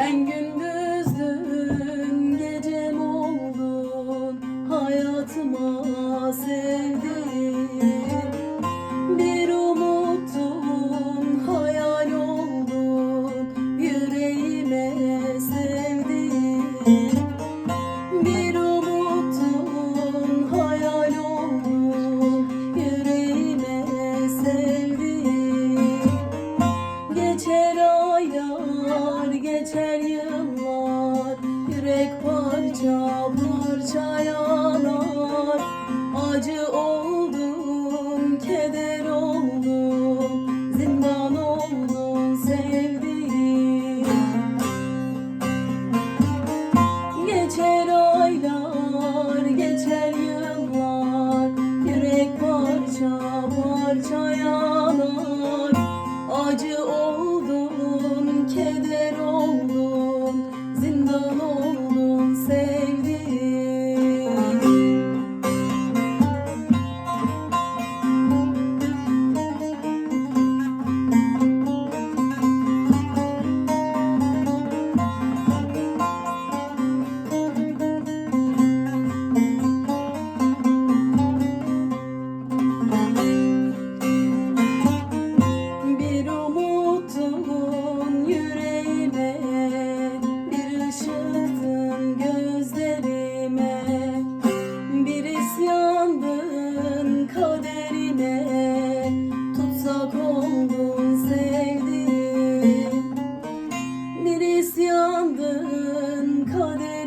Sen gündüzdün, gecem oldun hayatıma sevdiğim Bir umuttun, hayal oldun yüreğime sevdiğim Bir umuttun, hayal oldun yüreğime sevdiğim. Geçer yürek parça parça yanar Acı oldum, keder oldum Zindan oldum sevdiğim. Geçer aylar, geçer yıllar Yürek parça parça yanar Acı Bir isyandın kaderine